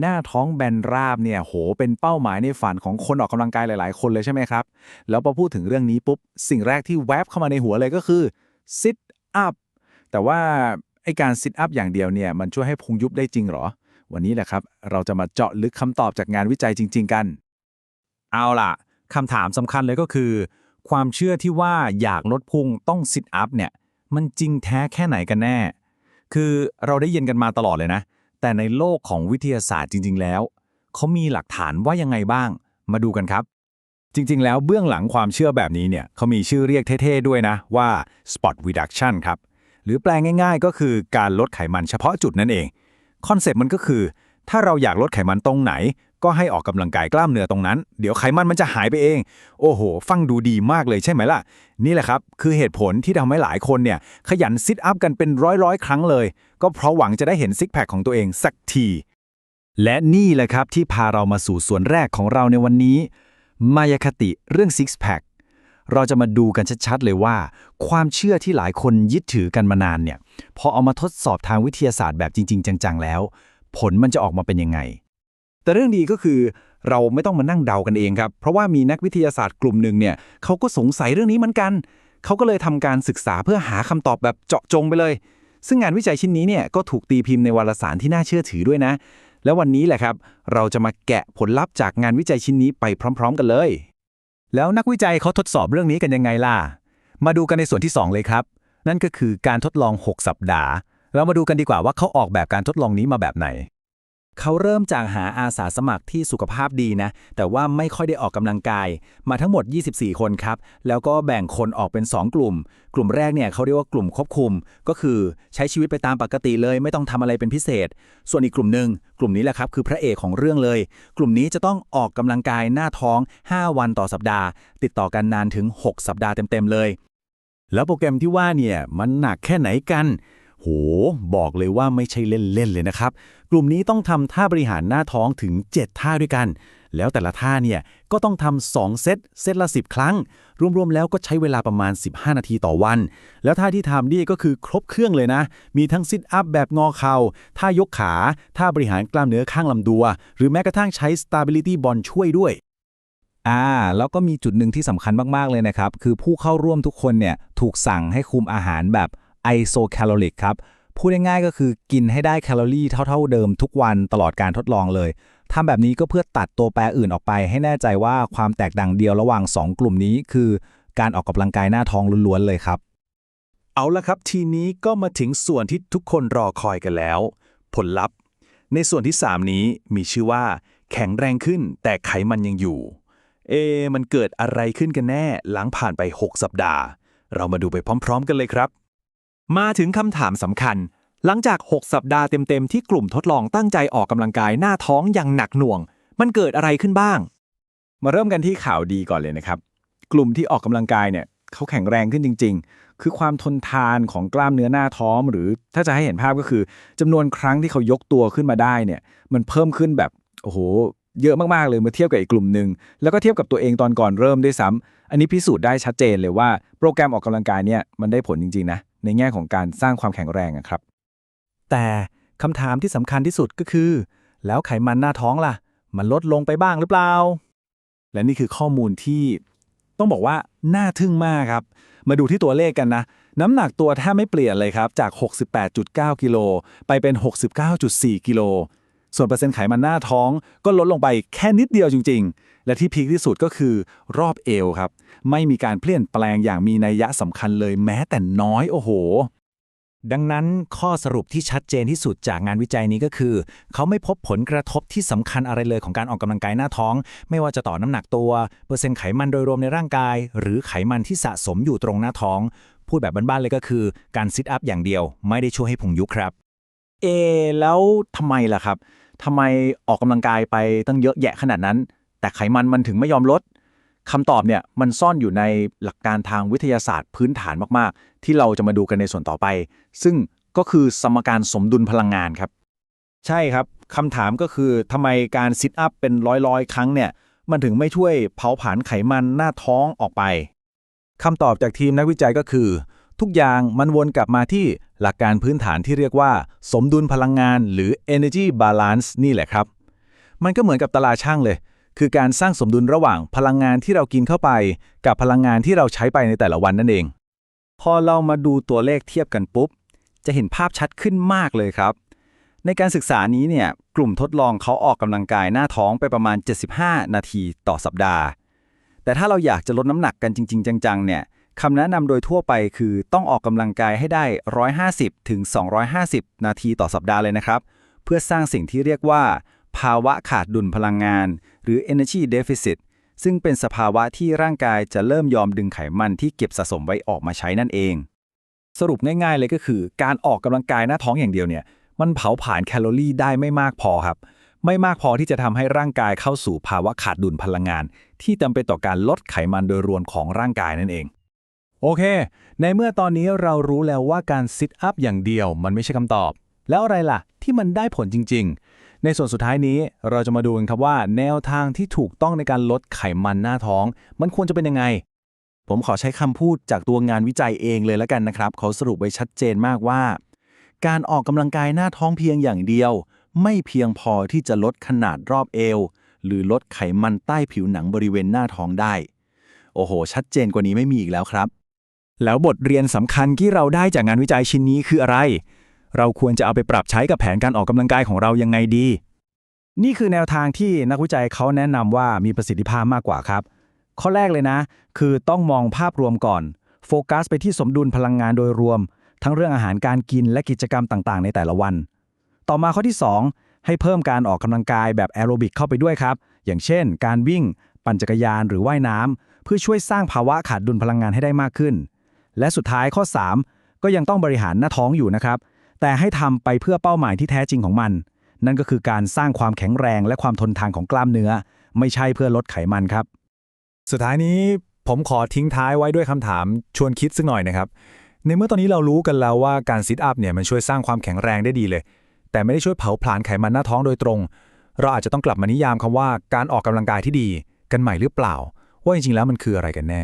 หน้าท้องแบนราบเนี่ยโหเป็นเป้าหมายในฝันของคนออกกำลังกายหลาย ๆ คนเลยใช่ไหมครับ แล้วพอพูดถึงเรื่องนี้ปุ๊บ สิ่งแรกที่แวบเข้ามาในหัวเลยก็คือ sit up แต่ว่าไอการ sit up อย่างเดียวเนี่ยมันช่วยให้พุงยุบได้จริงหรอ วันนี้แหละครับ เราจะมาเจาะลึกคำตอบจากงานวิจัยจริง ๆ กัน เอาล่ะคำถามสำคัญเลยก็คือ ความเชื่อที่ว่าอยากลดพุงต้องซิทอัพเนี่ย มันจริงแท้แค่ไหนกันแน่ คือเราได้ยินกันมาตลอดเลยนะ แต่ในโลกของวิทยาศาสตร์จริง ๆ แล้ว เขามีหลักฐานว่ายังไงบ้าง มาดูกันครับ จริง ๆ แล้วเบื้องหลังความเชื่อแบบนี้เนี่ยเขามีชื่อเรียกเท่ ๆ ด้วยนะว่า spot reduction ครับ หรือแปลง่าย ๆ ก็คือการลดไขมันเฉพาะจุดนั่นเอง คอนเซ็ปต์มันก็คือ ถ้าเราอยากลดไขมันตรงไหน ก็ให้ออกกำลังกายกล้ามเนื้อตรงนั้น เดี๋ยวไขมันมันจะหายไปเอง โอ้โห ฟังดูดีมากเลยใช่ไหมล่ะ นี่แหละครับ คือเหตุผลที่ทำให้หลายคนเนี่ย ขยันซิทอัพกันเป็นร้อยๆ ครั้งเลย ก็เพราะหวังจะได้เห็นซิกแพคของตัวเองสักที และนี่แหละครับที่พาเรามาสู่ส่วนแรกของเราในวันนี้ มายาคติเรื่องซิกแพคเราจะมาดูกันชัดๆเลยว่า ความเชื่อที่หลายคนยึดถือกันมานานเนี่ย พอเอามาทดสอบทางวิทยาศาสตร์แบบจริง ๆ จังๆแล้ว ผลมันจะออกมาเป็นยังไง แต่เรื่องดีก็คือเราไม่ต้องมานั่งเดากันเองครับ เพราะว่ามีนักวิทยาศาสตร์กลุ่มหนึ่งเนี่ยเขาก็สงสัยเรื่องนี้เหมือนกัน เขาก็เลยทำการศึกษาเพื่อหาคำตอบแบบเจาะจงไปเลย ซึ่งงานวิจัยชิ้นนี้เนี่ยก็ถูกตีพิมพ์ในวารสารที่น่าเชื่อถือด้วยนะ แล้ววันนี้แหละครับ เราจะมาแกะผลลัพธ์จากงานวิจัยชิ้นนี้ไปพร้อม ๆ กันเลย แล้วนักวิจัยเขาทดสอบเรื่องนี้กันยังไงล่ะ มาดูกันในส่วนที่ 2 เลยครับ นั่นก็คือการทดลอง 6 สัปดาห์ เรามาดูกันดีกว่าว่าเขาออกแบบการทดลองนี้มาแบบไหน เขาเริ่มจากหาอาสาสมัครที่สุขภาพดีนะ แต่ว่าไม่ค่อยได้ออกกำลังกาย มาทั้งหมด 24 คนครับ แล้วก็แบ่งคนออกเป็น 2 กลุ่ม กลุ่มแรกเนี่ยเขาเรียกว่ากลุ่มควบคุม ก็คือใช้ชีวิตไปตามปกติเลย ไม่ต้องทำอะไรเป็นพิเศษ ส่วนอีกกลุ่มหนึ่งกลุ่มนี้แหละครับคือพระเอกของเรื่องเลย กลุ่มนี้จะต้องออกกำลังกายหน้าท้อง 5 วันต่อสัปดาห์ ติดต่อกันนานถึง 6 สัปดาห์เต็มๆเลย แล้วโปรแกรมที่ว่าเนี่ยมันหนักแค่ไหนกัน โห บอกเลยว่าไม่ใช่เล่นๆเลยนะครับ กลุ่มนี้ต้องทำท่าบริหารหน้าท้องถึง 7 ท่าด้วยกัน แล้วแต่ละท่าเนี่ยก็ต้องทำ2เซต เซตละ 10 ครั้ง รวมๆแล้วก็ใช้เวลาประมาณ 15 นาทีต่อวัน แล้วท่าที่ทำนี่ก็คือครบเครื่องเลยนะ มีทั้งซิทอัพแบบงอเข่า ท่ายกขา ท่าบริหารกล้ามเนื้อข้างลำตัว หรือแม้กระทั่งใช้ stability ball ช่วยด้วยอ่าแล้วก็มีจุดหนึ่งที่สำคัญมาก ๆ เลยนะครับ คือผู้เข้าร่วมทุกคนเนี่ย ถูกสั่งให้คุมอาหารแบบ isocaloric ครับ พูดง่ายๆก็คือกินให้ได้แคลอรี่เท่า ๆเดิมทุกวันตลอดการทดลองเลยทำแบบนี้ก็เพื่อตัดตัวแปรอื่นออกไป ให้แน่ใจว่าความแตกต่างเดียวระหว่าง 2 กลุ่มนี้ คือการออกกำลังกายหน้าท้องล้วนๆเลยครับ เอาละครับทีนี้ก็มาถึงส่วนที่ทุกคนรอคอยกันแล้ว ผลลัพธ์ ในส่วนที่ 3 นี้มีชื่อว่า แข็งแรงขึ้นแต่ไขมันยังอยู่ เอ มันเกิดอะไรขึ้นกันแน่ หลังผ่านไป 6 สัปดาห์ เรามาดูไปพร้อม ๆ กันเลยครับ มาถึงคำถามสำคัญ หลังจาก 6 สัปดาห์เต็มๆ ที่กลุ่มทดลองตั้งใจออกกำลังกายหน้าท้องอย่างหนักหน่วง มันเกิดอะไรขึ้นบ้าง มาเริ่มกันที่ข่าวดีก่อนเลยนะครับ กลุ่มที่ออกกำลังกายเนี่ยเขาแข็งแรงขึ้นจริง ๆ คือความทนทานของกล้ามเนื้อหน้าท้อง หรือถ้าจะให้เห็นภาพก็คือจำนวนครั้งที่เขายกตัวขึ้นมาได้เนี่ยมันเพิ่มขึ้นแบบโอ้โหเยอะมาก ๆ เลยเมื่อเทียบกับอีกกลุ่มหนึ่งแล้วก็เทียบกับตัวเองตอนก่อนเริ่มด้วยซ้ำอันนี้พิสูจน์ได้ชัดเจนเลยว่า โปรแกรมออกกำลังกายเนี่ยมันได้ผลจริง ๆ นะ ในแง่ของการสร้างความแข็งแรงอะครับ แต่คำถามที่สำคัญที่สุดก็คือ แล้วไขมันหน้าท้องล่ะ มันลดลงไปบ้างหรือเปล่า และนี่คือข้อมูลที่ต้องบอกว่าน่าทึ่งมากครับ มาดูที่ตัวเลขกันนะ น้ำหนักตัวแทบไม่เปลี่ยนเลยครับ จาก 68.9 กิโลไปเป็น 69.4 กิโล ส่วนเปอร์เซ็นต์ไขมันหน้าท้องก็ลดลงไปแค่นิดเดียวจริง ๆ และที่พีคที่สุดก็คือรอบเอวครับ ไม่มีการเปลี่ยนแปลงอย่างมีนัยยะสำคัญเลยแม้แต่น้อยโอ้โห ดังนั้นข้อสรุปที่ชัดเจนที่สุดจากงานวิจัยนี้ก็คือ เขาไม่พบผลกระทบที่สำคัญอะไรเลยของการออกกำลังกายหน้าท้อง ไม่ว่าจะต่อน้ำหนักตัว เปอร์เซ็นต์ไขมันโดยรวมในร่างกาย หรือไขมันที่สะสมอยู่ตรงหน้าท้อง พูดแบบบ้านๆเลยก็คือ การซิทอัพอย่างเดียว ไม่ได้ช่วยให้พุงยุบครับ เอ แล้วทำไมล่ะครับทำไมออกกำลังกายไปตั้งเยอะแยะขนาดนั้น แต่ไขมันมันถึงไม่ยอมลดคำตอบเนี่ยมันซ่อนอยู่ในหลักการทางวิทยาศาสตร์พื้นฐานมากๆ ที่เราจะมาดูกันในส่วนต่อไป ซึ่งก็คือสมการสมดุลพลังงานครับ ใช่ครับคำถามก็คือทำไมการซิทอัพเป็นร้อยๆ ครั้งเนี่ยมันถึงไม่ช่วยเผาผลาญไขมันหน้าท้องออกไปคำตอบจากทีมนักวิจัยก็คือ ทุกอย่างมันวนกลับมาที่หลักการพื้นฐานที่เรียกว่า สมดุลพลังงานหรือ energy balance นี่แหละครับ มันก็เหมือนกับตลาช่างเลย คือการสร้างสมดุลระหว่างพลังงานที่เรากินเข้าไป กับพลังงานที่เราใช้ไปในแต่ละวันนั่นเอง พอเรามาดูตัวเลขเทียบกันปุ๊บ จะเห็นภาพชัดขึ้นมากเลยครับ ในการศึกษานี้เนี่ยกลุ่มทดลองเขาออกกำลังกายหน้าท้องไปประมาณ 75 นาทีต่อสัปดาห์ แต่ถ้าเราอยากจะลดน้ำหนักกันจริง ๆ จังๆเนี่ย คำแนะนำโดยทั่วไปคือต้องออกกำลังกายให้ได้ 150ถึง250 นาทีต่อสัปดาห์เลยนะครับ เพื่อสร้างสิ่งที่เรียกว่า ภาวะขาดดุลพลังงาน หรือ energy deficit ซึ่งเป็นสภาวะที่ร่างกายจะเริ่มยอมดึงไขมันที่เก็บสะสมไว้ออกมาใช้นั่นเอง สรุปง่ายๆเลยก็คือ การออกกำลังกายหน้าท้องอย่างเดียวเนี่ย มันเผาผลาญแคลอรี่ได้ไม่มากพอครับ ไม่มากพอที่จะทำให้ร่างกายเข้าสู่ภาวะขาดดุลพลังงาน ที่จำเป็นต่อการลดไขมันโดยรวมของร่างกายนั่นเอง โอเค ในเมื่อตอนนี้เรารู้แล้วว่าการซิทอัพอย่างเดียวมันไม่ใช่คำตอบ แล้วอะไรล่ะ ที่มันได้ผลจริง ๆ ในส่วนสุดท้ายนี้เราจะมาดูกันครับว่า แนวทางที่ถูกต้องในการลดไขมันหน้าท้อง มันควรจะเป็นยังไง ผมขอใช้คำพูดจากตัวงานวิจัยเองเลยแล้วกันนะครับเขาสรุปไว้ชัดเจนมากว่า การออกกำลังกายหน้าท้องเพียงอย่างเดียว ไม่เพียงพอที่จะลดขนาดรอบเอว หรือลดไขมันใต้ผิวหนังบริเวณหน้าท้องได้ โอ้โห ชัดเจนกว่านี้ไม่มีอีกแล้วครับ แล้วบทเรียนสำคัญที่เราได้จากงานวิจัยชิ้นนี้คืออะไร เราควรจะเอาไปปรับใช้กับแผนการออกกำลังกายของเรายังไงดี นี่คือแนวทางที่นักวิจัยเขาแนะนำว่ามีประสิทธิภาพมากกว่าครับ ข้อแรกเลยนะ คือต้องมองภาพรวมก่อน โฟกัสไปที่สมดุลพลังงานโดยรวม ทั้งเรื่องอาหารการกินและกิจกรรมต่างๆ ในแต่ละวัน ต่อมาข้อที่ 2 ให้เพิ่มการออกกำลังกายแบบแอโรบิกเข้าไปด้วยครับ อย่างเช่น การวิ่ง ปั่นจักรยานหรือว่ายน้ำเพื่อช่วยสร้างภาวะขาดดุลพลังงานให้ได้มากขึ้น และสุดท้ายข้อ 3 ก็ยังต้องบริหารหน้าท้องอยู่นะครับ แต่ให้ทำไปเพื่อเป้าหมายที่แท้จริงของมัน นั่นก็คือการสร้างความแข็งแรงและความทนทานของกล้ามเนื้อ ไม่ใช่เพื่อลดไขมันครับ สุดท้ายนี้ผมขอทิ้งท้ายไว้ด้วยคำถามชวนคิดสักหน่อยนะครับ ในเมื่อตอนนี้เรารู้กันแล้วว่าการซิทอัพเนี่ยมันช่วยสร้างความแข็งแรงได้ดีเลย แต่ไม่ได้ช่วยเผาผลาญไขมันหน้าท้องโดยตรง เราอาจจะต้องกลับมานิยามคำว่าการออกกำลังกายที่ดี กันใหม่หรือเปล่า ว่าจริงๆแล้วมันคืออะไรกันแน่